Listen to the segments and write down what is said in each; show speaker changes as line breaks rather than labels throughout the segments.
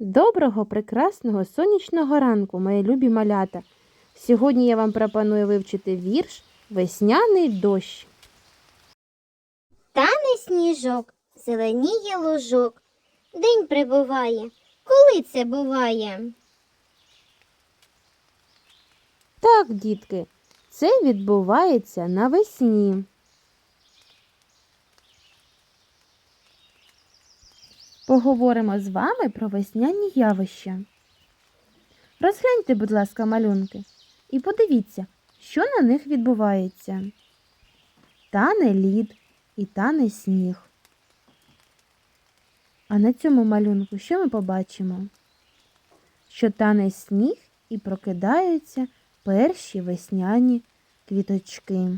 Доброго, прекрасного сонячного ранку, мої любі малята. Сьогодні я вам пропоную вивчити вірш Весняний дощ.
Тане сніжок, зеленіє лужок. День прибуває. Коли це буває?
Так, дітки, це відбувається навесні. Поговоримо з вами про весняні явища. Розгляньте, будь ласка, малюнки, і подивіться, що на них відбувається. Тане лід і тане сніг. А на цьому малюнку що ми побачимо? Що тане сніг і прокидаються перші весняні квіточки.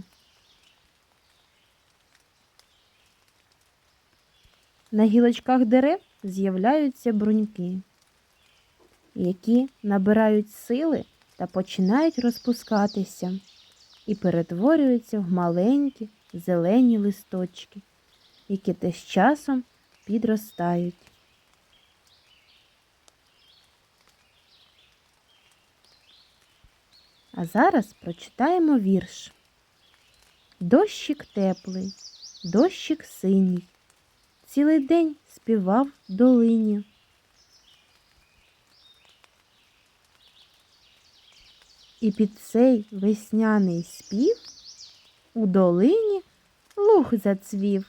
На гілочках дерев з'являються бруньки, які набирають сили та починають розпускатися і перетворюються в маленькі зелені листочки, які теж часом підростають. А зараз прочитаємо вірш. Дощик теплий, дощик синій, цілий день співав в долині. І під цей весняний спів у долині луг зацвів.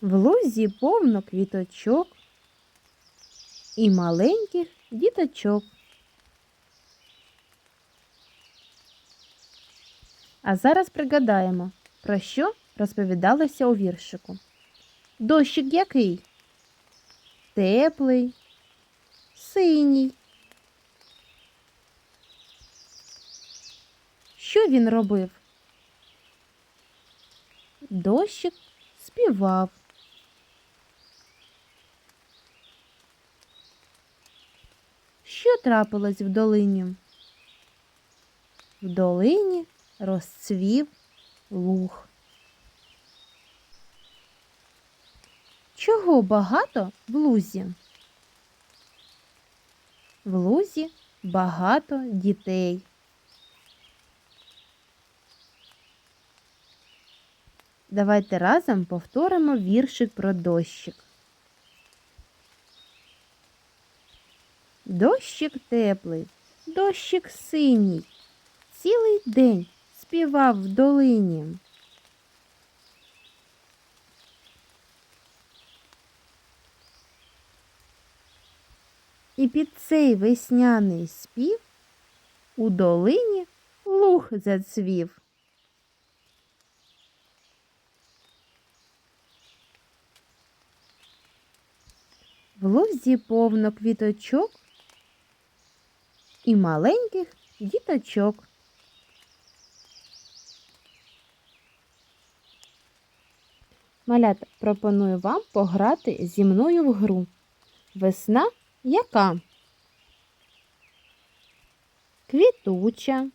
В лузі повно квіточок і маленьких діточок. А зараз пригадаємо, про що розповідалося у віршику. Дощик який? Теплий, синій. Що він робив? Дощик співав. Що трапилось в долині? В долині розцвів луг. Чого багато в лузі? В лузі багато дітей. Давайте разом повторимо віршик про дощик. Дощик теплий, дощик синій, цілий день співав в долині. І під цей весняний спів у долині луг зацвів. В лузі повно квіточок і маленьких діточок. Малята пропоную вам пограти зі мною в гру. Весна яка? Квітуча,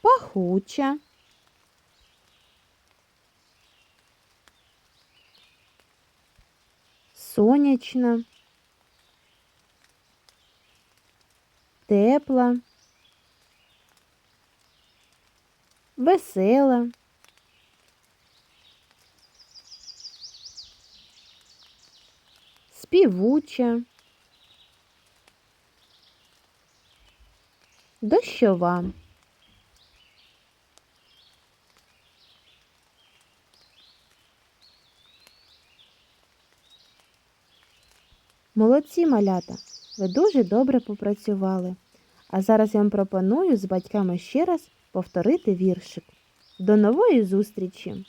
пахуча, сонячна, тепла, весела. Співуча, дощова. Молодці малята, ви дуже добре попрацювали. А зараз я вам пропоную з батьками ще раз повторити віршик. До нової зустрічі!